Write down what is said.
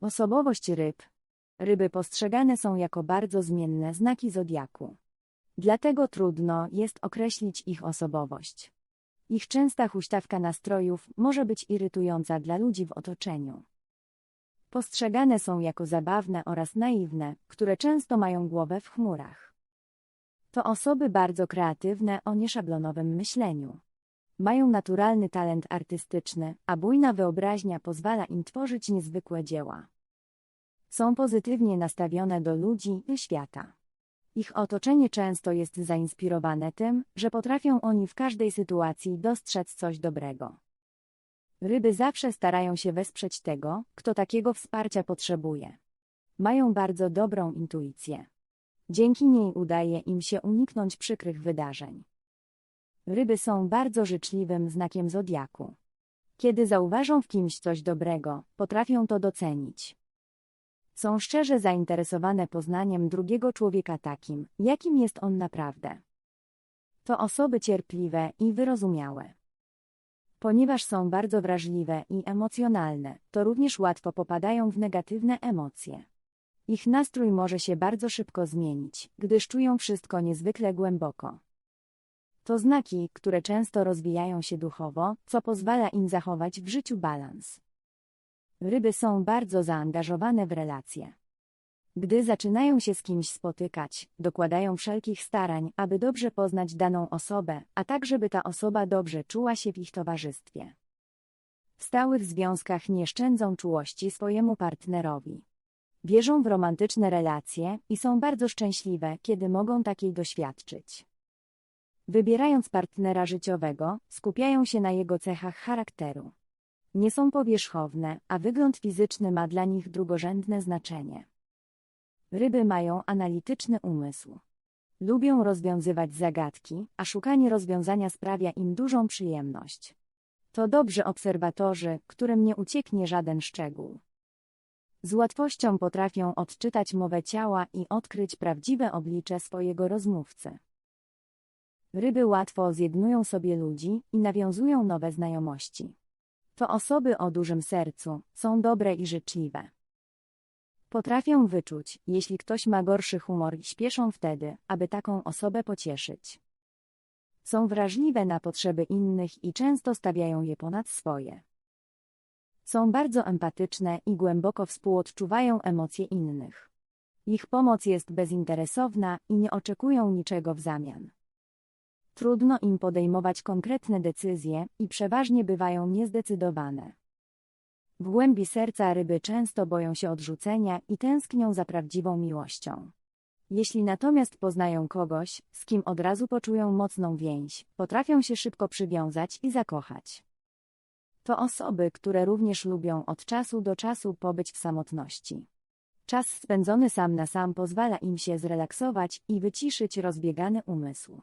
Osobowość ryb. Ryby postrzegane są jako bardzo zmienne znaki zodiaku. Dlatego trudno jest określić ich osobowość. Ich częsta huśtawka nastrojów może być irytująca dla ludzi w otoczeniu. Postrzegane są jako zabawne oraz naiwne, które często mają głowę w chmurach. To osoby bardzo kreatywne o nieszablonowym myśleniu. Mają naturalny talent artystyczny, a bujna wyobraźnia pozwala im tworzyć niezwykłe dzieła. Są pozytywnie nastawione do ludzi i świata. Ich otoczenie często jest zainspirowane tym, że potrafią oni w każdej sytuacji dostrzec coś dobrego. Ryby zawsze starają się wesprzeć tego, kto takiego wsparcia potrzebuje. Mają bardzo dobrą intuicję. Dzięki niej udaje im się uniknąć przykrych wydarzeń. Ryby są bardzo życzliwym znakiem zodiaku. Kiedy zauważą w kimś coś dobrego, potrafią to docenić. Są szczerze zainteresowane poznaniem drugiego człowieka takim, jakim jest on naprawdę. To osoby cierpliwe i wyrozumiałe. Ponieważ są bardzo wrażliwe i emocjonalne, to również łatwo popadają w negatywne emocje. Ich nastrój może się bardzo szybko zmienić, gdyż czują wszystko niezwykle głęboko. To znaki, które często rozwijają się duchowo, co pozwala im zachować w życiu balans. Ryby są bardzo zaangażowane w relacje. Gdy zaczynają się z kimś spotykać, dokładają wszelkich starań, aby dobrze poznać daną osobę, a tak żeby ta osoba dobrze czuła się w ich towarzystwie. W stałych związkach nie szczędzą czułości swojemu partnerowi. Wierzą w romantyczne relacje i są bardzo szczęśliwe, kiedy mogą takiej doświadczyć. Wybierając partnera życiowego, skupiają się na jego cechach charakteru. Nie są powierzchowne, a wygląd fizyczny ma dla nich drugorzędne znaczenie. Ryby mają analityczny umysł. Lubią rozwiązywać zagadki, a szukanie rozwiązania sprawia im dużą przyjemność. To dobrzy obserwatorzy, którym nie ucieknie żaden szczegół. Z łatwością potrafią odczytać mowę ciała i odkryć prawdziwe oblicze swojego rozmówcy. Ryby łatwo zjednują sobie ludzi i nawiązują nowe znajomości. To osoby o dużym sercu, są dobre i życzliwe. Potrafią wyczuć, jeśli ktoś ma gorszy humor i śpieszą wtedy, aby taką osobę pocieszyć. Są wrażliwe na potrzeby innych i często stawiają je ponad swoje. Są bardzo empatyczne i głęboko współodczuwają emocje innych. Ich pomoc jest bezinteresowna i nie oczekują niczego w zamian. Trudno im podejmować konkretne decyzje i przeważnie bywają niezdecydowane. W głębi serca ryby często boją się odrzucenia i tęsknią za prawdziwą miłością. Jeśli natomiast poznają kogoś, z kim od razu poczują mocną więź, potrafią się szybko przywiązać i zakochać. To osoby, które również lubią od czasu do czasu pobyć w samotności. Czas spędzony sam na sam pozwala im się zrelaksować i wyciszyć rozbiegany umysł.